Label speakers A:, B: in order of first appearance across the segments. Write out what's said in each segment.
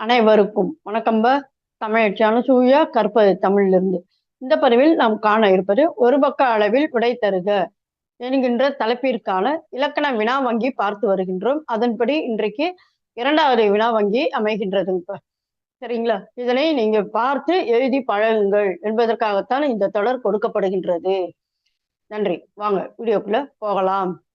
A: அனைவருக்கும் வணக்கம்ப தமிழ் அனுசூயா கற்பது தமிழிலிருந்து. இந்த பதிவில் நாம் காண இருப்பது ஒரு பக்க அளவில் விடை தருக என்கின்ற தலைப்பிற்கான இலக்கண வினா வங்கி பார்த்து வருகின்றோம். அதன்படி இன்றைக்கு இரண்டாவது வினா வங்கி அமைகின்றது சரிங்களா? இதனை நீங்க பார்த்து எழுதி பழகுங்கள் என்பதற்காகத்தான் இந்த தொடர் கொடுக்கப்படுகின்றது. நன்றி. வாங்க வீடியோக்குள்ள போகலாம்.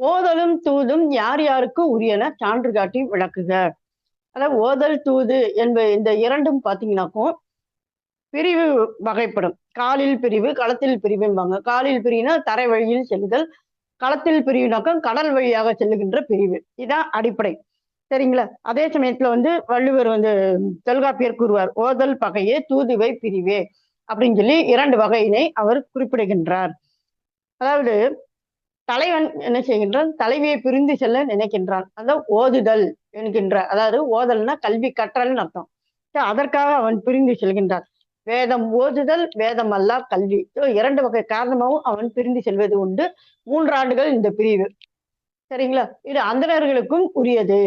A: ஓதலும் தூதும் யார் யாருக்கு உரியன சான்று காட்டி விளக்குக. அதாவது ஓதல் தூது என்ப இந்த இரண்டும் பார்த்தீங்கன்னாக்கும் பிரிவு வகைப்படும். காலில் பிரிவு களத்தில் பிரிவும்பாங்க. காலில் பிரிவுனா தரை வழியில் செல்லுதல் களத்தில் பிரிவுனாக்கம் கடல் வழியாக செல்லுகின்ற பிரிவு. இதான் அடிப்படை. சரிங்களா? அதே சமயத்துல வந்து வள்ளுவர் வந்து தொல்காப்பியர் கூறுவார் ஓதல் பகையே தூதுவை பிரிவே. அப்படின்னு சொல்லி இரண்டு வகையினை அவர் குறிப்பிடுகின்றார். அதாவது தலைவன் என்ன செய்கின்றான்? தலைவியை பிரிந்து செல்ல நினைக்கின்றான். அதான் ஓதுதல் என்கின்ற அதாவது ஓதல்னா கல்வி கற்றல்னு அர்த்தம். அதற்காக அவன் பிரிந்து செல்கின்றான். வேதம் ஓதுதல் வேதம் அல்ல கல்வி. இரண்டு வகை காரணமாகவும் அவன் பிரிந்து செல்வது உண்டு. மூன்றாண்டுகள் இந்த பிரிவு. சரிங்களா? இது அந்தணர்களுக்கும் உரியது.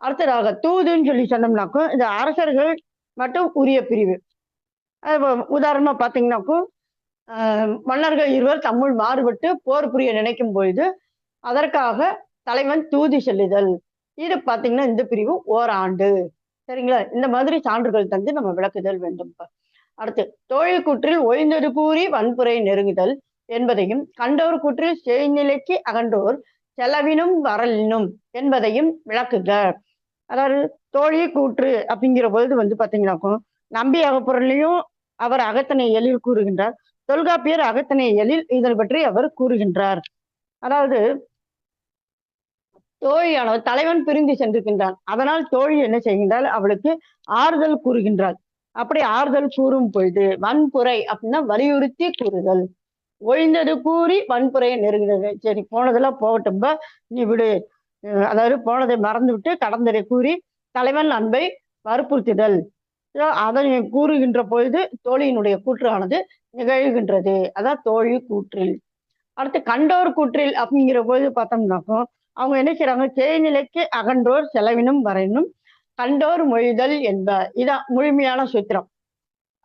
A: அடுத்ததாக தூதுன்னு சொல்லி சொன்னோம்னாக்கும் இந்த அரசர்கள் மட்டும் உரிய பிரிவு. உதாரணமா பாத்தீங்கன்னாக்கும் மன்னர்கள் இருவர் தம்முள் மாறுபட்டு போர் புரிய நினைக்கும் பொழுது அதற்காக தலைவன் தூதி செல்லுதல். இது பாத்தீங்கன்னா இந்த பிரிவு ஓராண்டு. சரிங்களா? இந்த மாதிரி சான்றுகள் தந்து நம்ம விளக்குதல் வேண்டும். அடுத்து தோழி கூற்றில் ஒய்ந்தது கூறி வன்புரை நெருங்குதல் என்பதையும் கண்டோர் கூற்றில் செய்நிலைக்கு அகன்றோர் செலவினும் வரலினும் என்பதையும் விளக்குக. அதாவது தோழி கூற்று அப்படிங்கிற பொழுது வந்து பாத்தீங்கன்னாக்கும் நம்பி அகப்பொருளையும் அவர் அகத்தனை எழில் கூறுகின்றார். தொல்காப்பியர் அகத்தனையலில் இதனை பற்றி அவர் கூறுகின்றார். அதாவது தோழியானவர் தலைவன் பிரிந்து சென்றிருக்கின்றான். அதனால் தோழி என்ன செய்கின்றால் அவளுக்கு ஆறுதல் கூறுகின்றாள். அப்படி ஆறுதல் கூறும் பொழுது வன்புரை அப்படின்னா வலியுறுத்தி கூறுதல். ஒழிந்தது கூறி வன்புறையை நெருங்கினது சரி போனதெல்லாம் போகட்டும். நீ விடு. அதாவது போனதை மறந்து விட்டு கடந்ததை கூறி தலைவன் அன்பை வற்புறுத்துதல். அதனை கூறுகின்ற பொழுது தோழியினுடைய கூற்றானது நிகழ்கின்றது. அதான் தோழி கூற்றில். அடுத்து கண்டோர் கூற்றில் அப்படிங்கிற பொழுது பார்த்தோம்னாக்கும் அவங்க என்ன செய்யறாங்க செய்நிலைக்கு அகன்றோர் செலவினும் வரையினும் கண்டோர் மொழிதல் என்ப இதான் முழுமையான சூத்திரம்.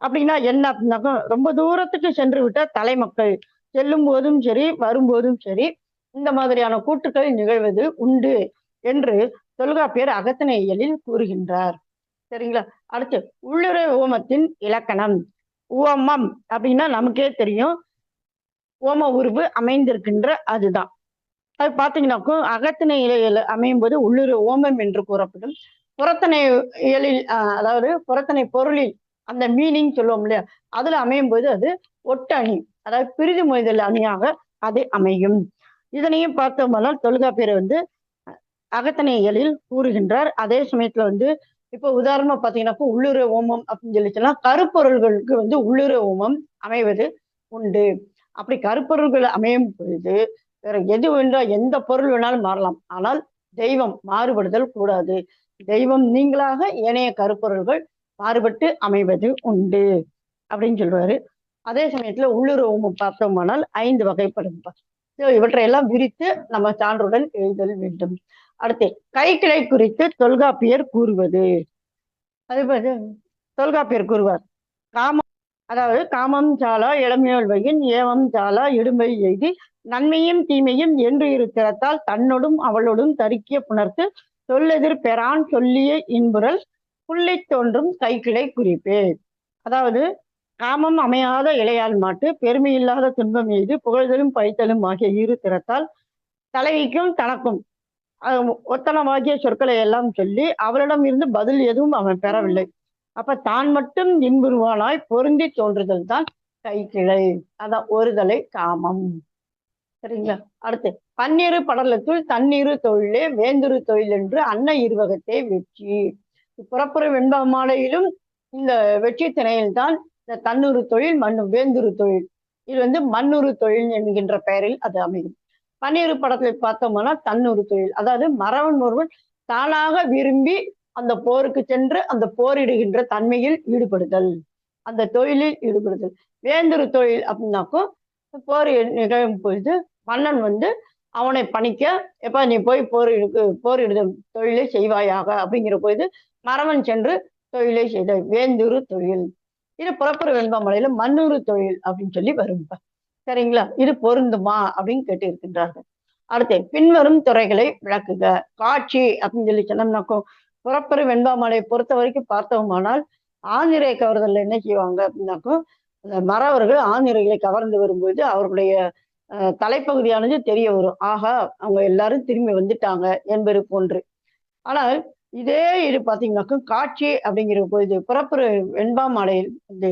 A: அப்படின்னா என்ன அப்படின்னாக்கா ரொம்ப தூரத்துக்கு சென்று விட்ட தலைமக்கள் செல்லும் போதும் சரி வரும்போதும் சரி இந்த மாதிரியான கூட்டுக்கள் நிகழ்வது உண்டு என்று தொல்காப்பியர் அகத்தின இயலில் கூறுகின்றார். சரிங்களா? அடுத்து உள்ளுரை ஓமத்தின் இலக்கணம். ஓமம் அப்படின்னா நமக்கே தெரியும். ஓம உருவு அமைந்திருக்கின்ற அதுதான். அது பார்த்தீங்கன்னாக்கும் அகத்தினை இலையில் அமையும் போது உள்ளுரை ஓமம் என்று கூறப்படும். புறத்தனை இயலில் அதாவது புறத்தனை பொருளில் அந்த மீனிங் சொல்லுவோம் இல்லையா? அதுல அமையும் போது அது ஒட்டணி அதாவது பிரிதி மொய்தல் அணியாக அது அமையும். இதனையும் பார்த்தோம்னால் தொல்காப்பியர் வந்து அகத்தனை இயலில் கூறுகின்றார். அதே சமயத்துல வந்து இப்போ உதாரணமா பாத்தீங்கன்னாக்கா உள்ளுர ஓமம் அப்படின்னு சொல்லி சொன்னா கருப்பொருள்களுக்கு வந்து உள்ளுர ஓமம் அமைவது உண்டு. அப்படி கருப்பொருள்கள் அமையும் பொழுது வேற எது வேண்டாம் எந்த பொருள் வேணாலும் மாறலாம். ஆனால் தெய்வம் மாறுபடுதல் கூடாது. தெய்வம் நீங்களாக ஏனைய கருப்பொருள்கள் மாறுபட்டு அமைவது உண்டு அப்படின்னு சொல்றாரு. அதே சமயத்துல உள்ளுர ஓமம் பார்த்தோமானால் ஐந்து வகைப்படும். இவற்றையெல்லாம் விரித்து நம்ம சான்றுடன் எழுதல் வேண்டும். அடுத்து கைக்கிளை குறித்து தொல்காப்பியர் கூறுவது. அது தொல்காப்பியர் கூறுவார். காமம் அதாவது காமம் சாலா இளமையோல் வகின் ஏவம் சாலா இடுமை எய்தி நன்மையும் தீமையும் என்று இருக்கிறதால் தன்னோடும் அவளோடும் தருக்கிய புணர்த்து சொல்லெதிர் பெறான் சொல்லிய இன்புரல் புள்ளை தோன்றும் கைக்கிளை குறிப்பே. அதாவது காமம் அமையாத இளையால் மாட்டு பெருமையில்லாத துன்பம் எய்து புகழ்தலும் பைத்தலும் ஆகிய இரு திறத்தால் தலைவிக்கும் தனக்கும் ஒத்தனமாகிய சொற்களை எல்லாம் சொல்லி அவளிடம் இருந்து பதில் எதுவும் அவன் பெறவில்லை. அப்ப தான் மட்டும் இன்புருவானாய் பொருந்தி தோன்றுதல் தான் கைக்கிளை. அதான் ஒருதலை காமம். சரிங்களா? அடுத்து பன்னிரு படலத்துள் தண்ணீரு தொழிலே வேந்துரு தொழில் என்று அன்ன இருவகத்தை வெற்றி. புறப்புற வெண்ப மாலையிலும் இந்த வெற்றி திணையில்தான் இந்த தன்னுரு தொழில் மண்ணு வேந்துரு தொழில். இது வந்து மண்ணுரு தொழில் என்கின்ற பெயரில் அது அமையும். பன்னிரு படத்தில் பார்த்தோம்னா தன்னொரு தொழில். அதாவது மறவன் ஒருவன் தானாக விரும்பி அந்த போருக்கு சென்று அந்த போரிடுகின்ற தன்மையில் ஈடுபடுதல். அந்த தொழிலில் ஈடுபடுதல். வேந்தொரு தொழில் அப்படின்னாக்கும் போர் நிகழும் பொழுது மன்னன் வந்து அவனை பணிக்க எப்ப நீ போய் போரிடு போரிடுதல் தொழிலை செய்வாயாக? அப்படிங்கிற பொழுது மறவன் சென்று தொழிலை செய்த வேந்தூரு தொழில். இது புறப்புற வெண்பாமலையில மண்ணூறு தொழில் அப்படின்னு சொல்லி வரும். சரிங்களா? இது பொருந்துமா? அப்படின்னு கேட்டு இருக்கின்றார்கள் அடுத்து பின்வரும் துறைகளை விளக்குக. காட்சி அப்படின்னு சொல்லி சொன்னோம்னாக்கும் புறப்பெரு வெண்பாமலையை பொறுத்த வரைக்கும் பார்த்தோமானால் ஆந்திரை கவர்தல் என்ன செய்வாங்க அப்படின்னாக்கும் அந்த மறவர்கள் ஆந்திரைகளை கவர்ந்து வரும்போது அவர்களுடைய தலைப்பகுதியானது தெரிய வரும். ஆகா அவங்க எல்லாரும் திரும்பி வந்துட்டாங்க என்பது போன்று. ஆனால் இதே இது பாத்தீங்கன்னாக்கும் காட்சி அப்படிங்கிற பொழுது புறப்புற வெண்பாமலையில் வந்து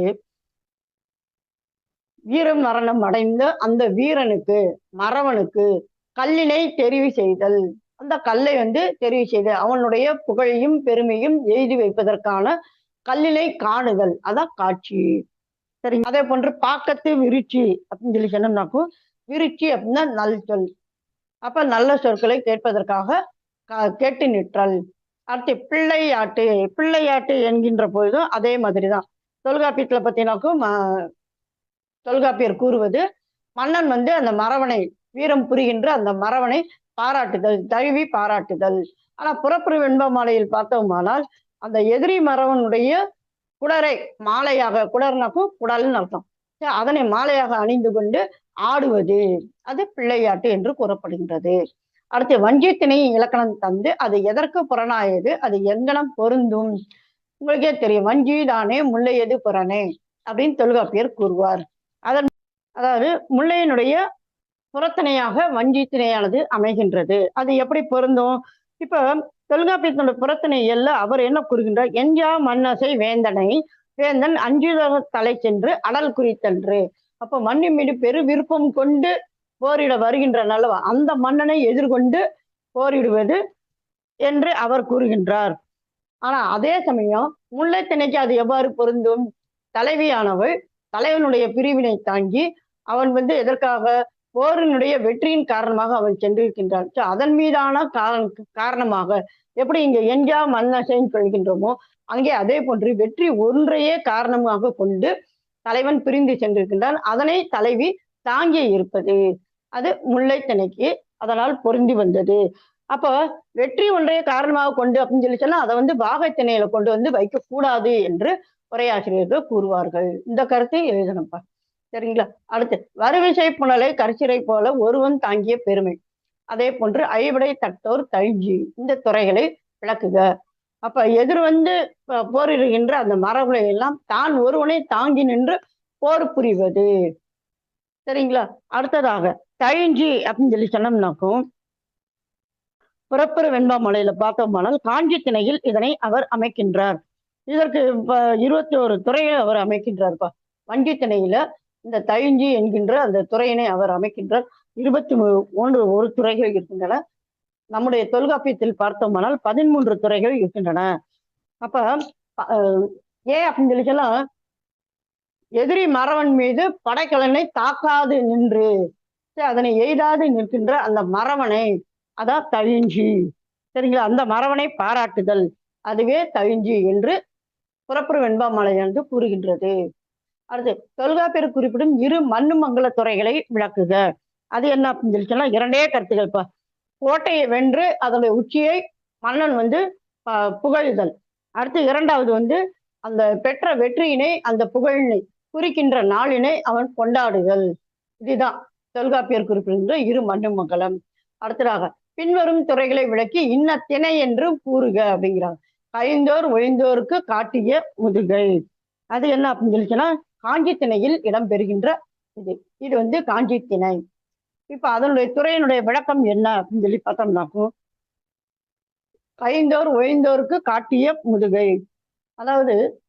A: வீரம் மரணம் அடைந்த அந்த வீரனுக்கு மறவனுக்கு கல்லினை தெரிவு செய்தல். அந்த கல்லை வந்து தெரிவு செய்தல். அவனுடைய புகழையும் பெருமையும் எழுதி வைப்பதற்கான கல்லினை காணுதல். அதான் காட்சி. சரி அதே போன்று பாக்கத்து விருச்சி அப்படின்னு சொல்லி சொன்னோம்னாக்கும் விருச்சி அப்படின்னா நல் சொல். அப்ப நல்ல சொற்களை கேட்பதற்காக கேட்டு நிற்றல். அடுத்து பிள்ளையாட்டு பிள்ளையாட்டு என்கின்ற பொழுதும் அதே மாதிரிதான். தொல்காப்பியத்துல பார்த்தீங்கன்னாக்கும் தொல்காப்பியர் கூறுவது மன்னன் வந்து அந்த மரவனை வீரம் புரிகின்ற அந்த மறவனை பாராட்டுதல் தழுவி பாராட்டுதல். ஆனா புறப்புற வெண்ப மாலையில் பார்த்தோமானால் அந்த எதிரி மறவனுடைய குடரை மாலையாக குடர்னாக்கும் குடல்னு அர்த்தம் சரி, அதனை மாலையாக அணிந்து கொண்டு ஆடுவது அது பிள்ளையாட்டு என்று கூறப்படுகின்றது. அடுத்து வஞ்சியத்தினை இலக்கணம் தந்து அது எதற்கு புறனாயது அது எங்கனம் பொருந்தும்? உங்களுக்கே தெரியும் வஞ்சி தானே முல்லையது புறனே அப்படின்னு தொல்காப்பியர் கூறுவார். அதன் அதாவது முல்லையினுடைய புறத்திணையாக வஞ்சி திணையானது அமைகின்றது. அது எப்படி பொருந்தும்? இப்போ தொல்காப்பியத்தினுடைய புறத்திணை அவர் என்ன கூறுகின்றார்? எஞ்சா மன்னசை வேந்தனை வேந்தன் அஞ்சுதக தலை சென்று அடல் குறித்தன்று. அப்போ மண்ணின் மீது பெரு விருப்பம் கொண்டு போரிட வருகின்ற நல்லவா அந்த மன்னனை எதிர்கொண்டு போரிடுவது என்று அவர் கூறுகின்றார். ஆனா அதே சமயம் முல்லைத்திணைக்கு அது எவ்வாறு பொருந்தும்? தலைவியானவள் தலைவனுடைய பிரிவினை தாங்கி அவன் வந்து எதற்காக? போரினுடைய வெற்றியின் காரணமாக அவன் சென்றிருக்கின்றான். ஸோ அதன் மீதான காரண காரணமாக எப்படி இங்க எஞ்சா மன்னசைன்னு சொல்கின்றோமோ அங்கே அதே போன்று வெற்றி ஒன்றையே காரணமாக கொண்டு தலைவன் பிரிந்து சென்றிருக்கின்றான். அதனை தலைவி தாங்கி இருப்பது. அது முல்லைத்தனைக்கு அதனால் பொருந்தி வந்தது. அப்போ வெற்றி ஒன்றையே காரணமாக கொண்டு அப்படின்னு சொல்லி சொன்னா அதை வந்து பாகத்திணையில கொண்டு வந்து வைக்க கூடாது என்று உரையாசிரியர்கள் கூறுவார்கள். இந்த கருத்தை எழுதணும்ப்பா சரிங்களா? அடுத்து வருவிசை புனலை கரிசிரை போல ஒருவன் தாங்கிய பெருமை. அதே போன்று ஐவிடை தட்டோர் தழிஞ்சி இந்த துறைகளை விளக்குக. அப்ப எதிர் வந்து போரிடுகின்ற அந்த மரபுகளை எல்லாம் தான் ஒருவனை தாங்கி நின்று போர் புரிவது. சரிங்களா? அடுத்ததாக தழிஞ்சி அப்படின்னு சொல்லி சொன்னோம்னாக்கும் புறப்புற வெண்பாமலையில பார்த்தோமானால் காஞ்சி திணையில் இதனை அவர் அமைக்கின்றார். இதற்கு இப்போ இருபத்தி ஒரு துறையை அவர் அமைக்கின்றார்ப்பா. வங்கி திணையில இந்த தயஞ்சி என்கின்ற அந்த துறையினை அவர் அமைக்கின்றார். இருபத்தி மூ- ஒன்று ஒரு துறைகள் இருக்கின்றன. நம்முடைய தொல்காப்பியத்தில் பார்த்தோமானால் பதிமூன்று துறைகள் இருக்கின்றன. அப்ப ஏன் அப்படின்னு சொல்லி சொன்னா எதிரி மறவன் மீது படைக்கலனை தாக்காது நின்று அதனை எய்தாது நிற்கின்ற அந்த மரவனை அதான் தழிஞ்சி சரிங்களா? அந்த மறவனை பாராட்டுதல். அதுவே தழிஞ்சி என்று புறப்புற வெண்பாமலையானது கூறுகின்றது. அடுத்து தொல்காப்பியர் குறிப்பிடும் இரு மண்ணு மங்கள துறைகளை விளக்குக. அது என்ன அப்படின்னு சொல்லி சொன்னா இரண்டே கருத்துக்கள்ப்பா கோட்டையை வென்று அதனுடைய உச்சியை மன்னன் வந்து புகழுதல். அடுத்து இரண்டாவது வந்து அந்த பெற்ற வெற்றியினை அந்த புகழினை குறிக்கின்ற நாளினை அவன் கொண்டாடுதல். இதுதான் தொல்காப்பியர் குறிப்பிடுகின்ற இரு மண்ணு மங்கலம் அடுத்ததாக பின்வரும் துறைகளை விளக்கி இன்ன திணை என்று கூறுக அப்படிங்கிறாங்க. கழிந்தோர் ஒழிந்தோருக்கு காட்டிய முதுகை. அது என்ன அப்படின்னு சொல்லிச்சுன்னா காஞ்சி திணையில் இடம்பெறுகின்ற இது. இது வந்து காஞ்சி திணை இப்ப அதனுடைய துறையினுடைய விளக்கம் என்ன அப்படின்னு சொல்லி பார்த்தோம்னாக்கும் கழிந்தோர் ஒழிந்தோருக்கு காட்டிய முதுகை. அதாவது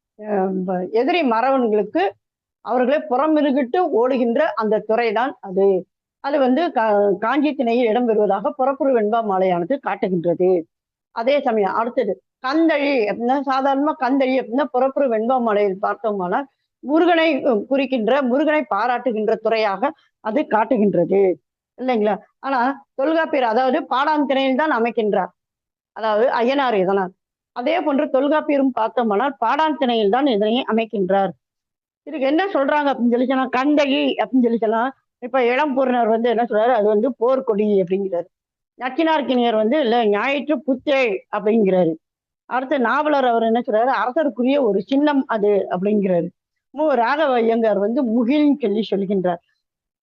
A: எதிரி மறவன்களுக்கு அவர்களை புறமிருகிட்டு ஓடுகின்ற அந்த துறைதான் அது. அது வந்து கா- காஞ்சி திணையில் இடம்பெறுவதாக புறப்புறு வெண்பா மாலையானது காட்டுகின்றது. அதே சமயம் அடுத்தது கந்தழி அப்படின்னா சாதாரணமா கந்தழி அப்படின்னா புறப்புற வெண்பா மாலையில் பார்த்தோம்னா முருகனை குறிக்கின்ற முருகனை பாராட்டுகின்ற துறையாக அது காட்டுகின்றது. இல்லைங்களா? ஆனா தொல்காப்பியர் அதாவது பாடாம் திணையில் தான் அமைக்கின்றார். அதாவது அய்யனார் இதனார் அதே போன்று தொல்காப்பியரும் பார்த்தோமானால் பாடான் திணையில் தான் இதனை அமைக்கின்றார். இதுக்கு என்ன சொல்றாங்க அப்படின்னு சொல்லி சொன்னா கந்தகி அப்படின்னு சொல்லி சொன்னா இப்ப இளம்பூர்ணர் வந்து என்ன சொல்றாரு? அது வந்து போர்க்கொடி அப்படிங்கிறாரு. நச்சினார்க்கினியர் வந்து இல்ல ஞாயிற்று புத்தேள் அப்படிங்கிறாரு. அடுத்து நாவலர் அவர் என்ன சொல்றாரு? அரசருக்குரிய ஒரு சின்னம் அது அப்படிங்கிறாரு. மு. ராகவ ஐயங்கார் வந்து முகில்னு சொல்லி சொல்கின்றார்.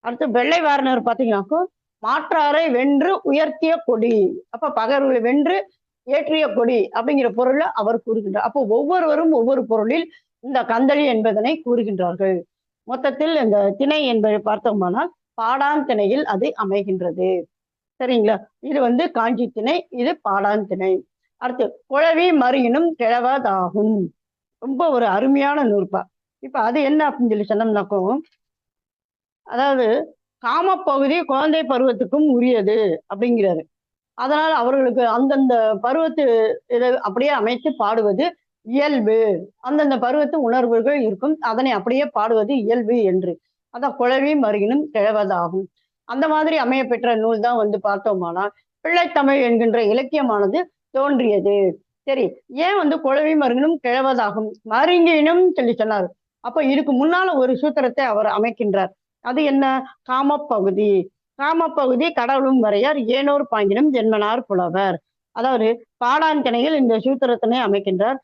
A: அடுத்து வெள்ளை வாரணர் பாத்தீங்கன்னாக்கோ மாற்றாரை வென்று உயர்த்திய கொடி. அப்ப பகர்களை வென்று ஏற்றிய கொடி அப்படிங்கிற பொருளை அவர் கூறுகின்றார். அப்போ ஒவ்வொருவரும் ஒவ்வொரு பொருளில் இந்த கந்தளி என்பதனை கூறுகின்றார்கள். மொத்தத்தில் இந்த திணை என்பதை பார்த்தோமானால் பாடான் திணையில் அது அமைகின்றது. சரிங்களா? இது வந்து காஞ்சி திணை இது பாடான் திணை அடுத்து குழவி மறியினும் கிழவதாகும். ரொம்ப ஒரு அருமையான நூற்பா. இப்ப அது என்ன அப்படின்னு சொல்லி சொன்னோம்னாக்கோ அதாவது காமப்பகுதி குழந்தை பருவத்துக்கும் உரியது அப்படிங்கிறாரு. அதனால் அவர்களுக்கு அந்தந்த பருவத்து இதை அப்படியே அமைத்து பாடுவது இயல்பு. அந்தந்த பருவத்து உணர்வுகள் இருக்கும். அதனை அப்படியே பாடுவது இயல்பு என்று. அதான் குழவி மருகினும் கிழவதாகும். அந்த மாதிரி அமைய பெற்ற நூல் தான் வந்து பார்த்தோமானால் பிள்ளைத்தமிழ் என்கின்ற இலக்கியமானது தோன்றியது. சரி ஏன் வந்து குழவி மருங்கினும் கிழவதாகும்? மருங்கினும் சொல்லி சொன்னார். அப்ப இதுக்கு முன்னால ஒரு சூத்திரத்தை அவர் அமைக்கின்றார். அது என்ன? காமப்பகுதி. காமப்பகுதி கடவுளும் வரையார் ஏனோர் பாங்கினும் ஜென்மனார் புலவர். அதாவது பாடான் திணையில் இந்த சூத்திரத்தினை அமைக்கின்றார்.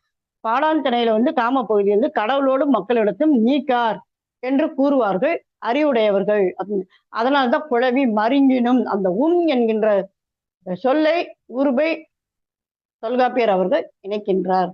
A: பாடான் வந்து காமப்பகுதி வந்து கடவுளோடும் மக்களிடத்தும் நீக்கார் என்று கூறுவார்கள் அறிவுடையவர்கள். அப்படின்னு. அதனால்தான் குழவி மருங்கினும் அந்த உம் என்கின்ற சொல்லை உருபை தொல்காப்பியர் அவர்கள் இணைக்கின்றார்.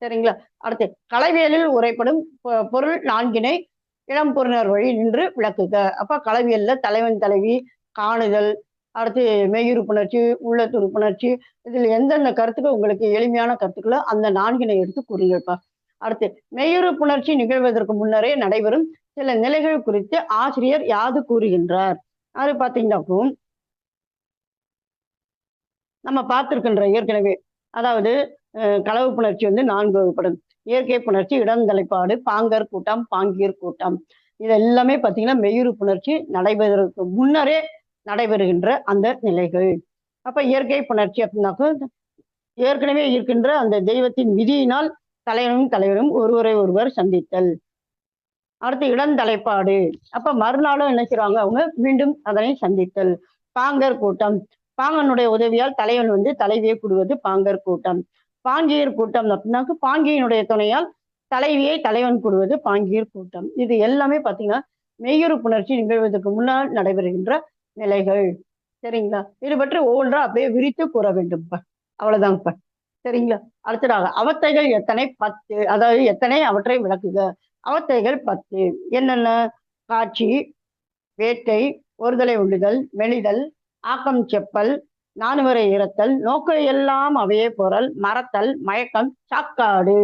A: சரிங்களா? அடுத்து கலைவியலில் உரைப்படும் பொ- பொருள் நான்கினை இளம்பொருணர் வழி நின்று விளக்குக. அப்ப கலவியல்ல தலைவன் தலைவி காணுதல் அடுத்து மெய்யுறுப்புணர்ச்சி உள்ளத்துறுப்புணர்ச்சி இதில் எந்தெந்த கருத்துக்கள் உங்களுக்கு எளிமையான கருத்துக்களோ அந்த நான்கினை எடுத்து கூறுங்கள்ப்பா. அடுத்து மெய்யுறுப்புணர்ச்சி நிகழ்வதற்கு முன்னரே நடைபெறும் சில நிலைகள் குறித்து ஆசிரியர் யாது கூறுகின்றார்? அது பார்த்தீங்கன்னாக்கும் நம்ம பார்த்திருக்கின்ற ஏற்கனவே அதாவது களவு புணர்ச்சி வந்து நான்கு வகைப்படும். இயற்கை புணர்ச்சி இடந்தலைப்பாடு பாங்கர் கூட்டம் பாங்கியர் கூட்டம். இது எல்லாமே பார்த்தீங்கன்னா மெய்யுறு புணர்ச்சி நடைபெறுவதற்கு முன்னரே நடைபெறுகின்ற அந்த நிலைகள். அப்ப இயற்கை புணர்ச்சி அப்படின்னாக்க ஏற்கனவே இருக்கின்ற அந்த தெய்வத்தின் விதியினால் தலைவனும் தலைவரும் ஒருவரை ஒருவர் சந்தித்தல். அடுத்து இடந்தலைப்பாடு அப்ப மறுநாளும் என்ன செய்றாங்க அவங்க மீண்டும் அதனை சந்தித்தல். பாங்கர் கூட்டம். பாங்கனுடைய உதவியால் தலைவன் வந்து தலைவியை கூடுவது பாங்கர் கூட்டம். பாங்கியர் கூட்டம் அப்படின்னாக்க பாங்கியினுடைய துணையால் தலைவியை தலைவன் கூடுவது பாங்கியர் கூட்டம். இது எல்லாமே பாத்தீங்கன்னா மெய்யுறு புணர்ச்சி நிகழ்வதற்கு முன்னால் நடைபெறுகின்ற நிலைகள். சரிங்களா? இது பற்றி ஒவ்வொன்றா அப்படியே விரித்து கூற வேண்டும்ப்பா அவ்வளவுதாங்கப்பா சரிங்களா? அடுத்ததாக அவத்தைகள் எத்தனை? பத்து. அதாவது எத்தனை? அவற்றை விளக்குக. அவத்தைகள் பத்து. என்னென்ன? காட்சி வேட்டை ஒருதலை உள்ளுதல் மெலிதல் ஆக்கம் செப்பல் நானுவரை இறத்தல் நோக்க எல்லாம் அவையே பொருள் மறத்தல் மயக்கம் சாக்காடு.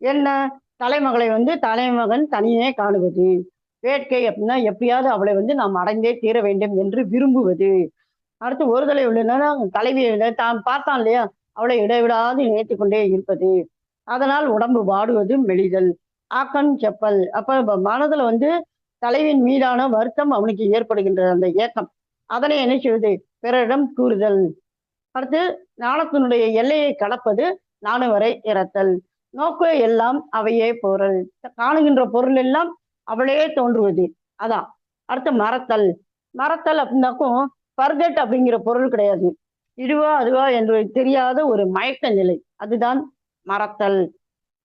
A: என்ன? தலைமகளை வந்து தலைமகன் தனியே காணுவது. வேட்கை அப்படின்னா எப்படியாவது அவளை வந்து நாம் அடைந்தே தீர வேண்டும் என்று விரும்புவது. அடுத்து ஒருதலை உள்ளனா தலைவியை தான் பார்த்தான் இல்லையா? அவளை இடைவிடாது நினைத்து கொண்டே இருப்பது. அதனால் உடம்பு வாடுவது மெலிதல். ஆக்கன் செப்பல். அப்ப மனதுல வந்து தலைவின் மீதான வருத்தம் அவனுக்கு ஏற்படுகின்ற அந்த ஏக்கம். அதனை என்ன செய்வது? பிறரிடம் கூறுதல். அடுத்து ஞானத்தினுடைய எல்லையை கடப்பது நானு வரை இறத்தல் நோக்கு எல்லாம் அவையே பொருள். காணுகின்ற பொருள் எல்லாம் அவளே தோன்றுவது. அதான் அடுத்து மறத்தல். மறத்தல் அப்படின்னாக்கும் பர்கட் அப்படிங்கிற பொருள் கிடையாது. இதுவா அதுவா என்று தெரியாத ஒரு மயக்க நிலை. அதுதான் மறத்தல்.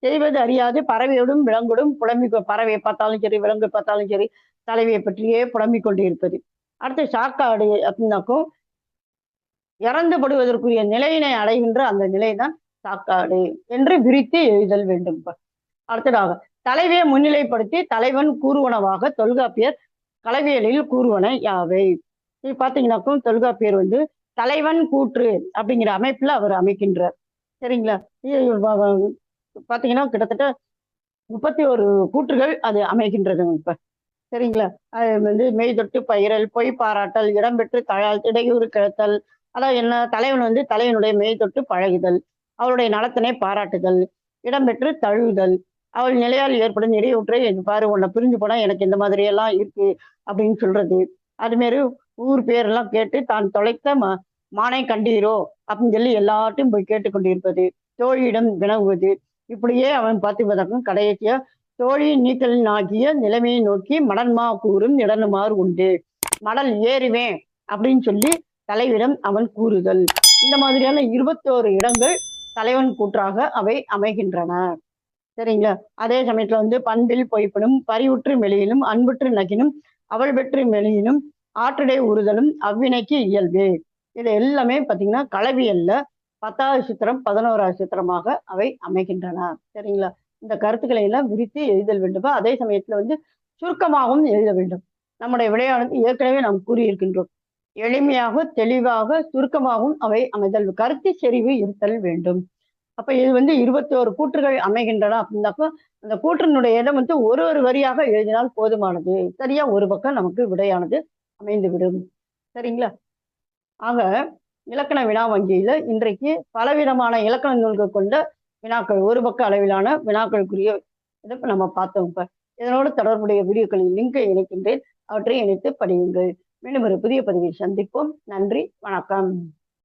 A: செய்வது அறியாது பறவையோடும் விலங்கோடும் புலம்பி பறவையை பார்த்தாலும் சரி விலங்கு பார்த்தாலும் சரி தலைவியை பற்றியே புலம்பிக் கொண்டு இருப்பது அடுத்து சாக்காடு அப்படின்னாக்கும் இறந்துபடுவதற்குரிய நிலையினை அடைகின்ற அந்த நிலைதான் சாக்காடு என்று விரித்து எழுதல் வேண்டும். இப்ப. அடுத்ததாக தலைவியை முன்னிலைப்படுத்தி தலைவன் கூறுவனவாக தொல்காப்பியர் கலவியலில் கூறுவன யாவை? இது பாத்தீங்கன்னாக்கும் தொல்காப்பியர் வந்து தலைவன் கூற்று அப்படிங்கிற அமைப்புல அவர் அமைக்கின்றார். சரிங்களா? பாத்தீங்கன்னா கிட்டத்தட்ட முப்பத்தி ஒரு கூற்றுகள் அது அமைகின்றது இப்ப. சரிங்களா? அது வந்து மெய் தொட்டு பயிரல் பொய் பாராட்டல் இடம்பெற்று தழால் இடையூறு கிழத்தல் அதாவது என்ன தலைவன் வந்து தலைவனுடைய மெய் தொட்டு பழகுதல். அவளுடைய நலத்தினை பாராட்டுதல். இடம்பெற்று தழுவுதல். அவள் நிலையால் ஏற்படும் இடையூற்றை பாரு உன்னை பிரிஞ்சு போனா எனக்கு இந்த மாதிரி எல்லாம் இருக்கு அப்படின்னு சொல்றது. அதுமாரி ஊர் பேரெல்லாம் கேட்டு தான் தொலைத்த மா மானை கண்டீரோ? அப்படின்னு சொல்லி எல்லாத்தையும் போய் கேட்டுக்கொண்டிருப்பது. தோழியிடம் வினவுவது. இப்படியே அவன் பார்த்திபதற்கும் கடைசியா தோழியின் நீக்கலின் ஆகிய நிலைமையை நோக்கி மடன்மா கூறும் இடனுமாறு உண்டு. மடல் ஏறுவேன் அப்படின்னு சொல்லி தலைவிடம் அவன் கூறுதல். இந்த மாதிரியான இருபத்தோரு இடங்கள் தலைவன் கூற்றாக அவை அமைகின்றன. சரிங்களா? அதே சமயத்துல வந்து பண்பில் பொய்ப்பனும் பரிவுற்று மெளியிலும் அன்புற்று நகினும் அவள் பெற்று மெளியிலும் ஆற்றடை உறுதலும் அவ்வினைக்கு இயல்பு. இது எல்லாமே பாத்தீங்கன்னா களவியல்ல பத்தாவது சித்திரம் பதினோராவது சித்திரமாக அவை அமைகின்றன. சரிங்களா? இந்த கருத்துக்களை எல்லாம் விரித்து எழுதல் வேண்டும்? அதே சமயத்துல வந்து சுருக்கமாகவும் எழுத வேண்டும். நம்முடைய விடையானது ஏற்கனவே நாம் கூறியிருக்கின்றோம். எளிமையாக தெளிவாக சுருக்கமாகவும் அவை அமைதல் கருத்து செறிவு இருத்தல் வேண்டும். அப்ப இது வந்து இருபத்தோரு கூற்றுகள் அமைகின்றன அப்படின்னாக்கா அந்த கூற்றினுடைய இடம் வந்து ஒரு ஒரு வரியாக எழுதினால் போதுமானது. சரியா ஒரு பக்கம் நமக்கு விடையானது அமைந்துவிடும். சரிங்களா? ஆக இலக்கண வினா வங்கியில இன்றைக்கு பலவிதமான இலக்கண நூல்கள் கொண்ட வினாக்கள் ஒரு பக்க அளவிலான வினாக்களுக்குரிய இதை நம்ம பார்த்தோம். இப்ப இதனோடு தொடர்புடைய வீடியோக்களின் லிங்கை இணைக்கின்றேன். அவற்றை இணைத்து படியுங்கள். மீண்டும் ஒரு புதிய பதிவை சந்திப்போம். நன்றி. வணக்கம்.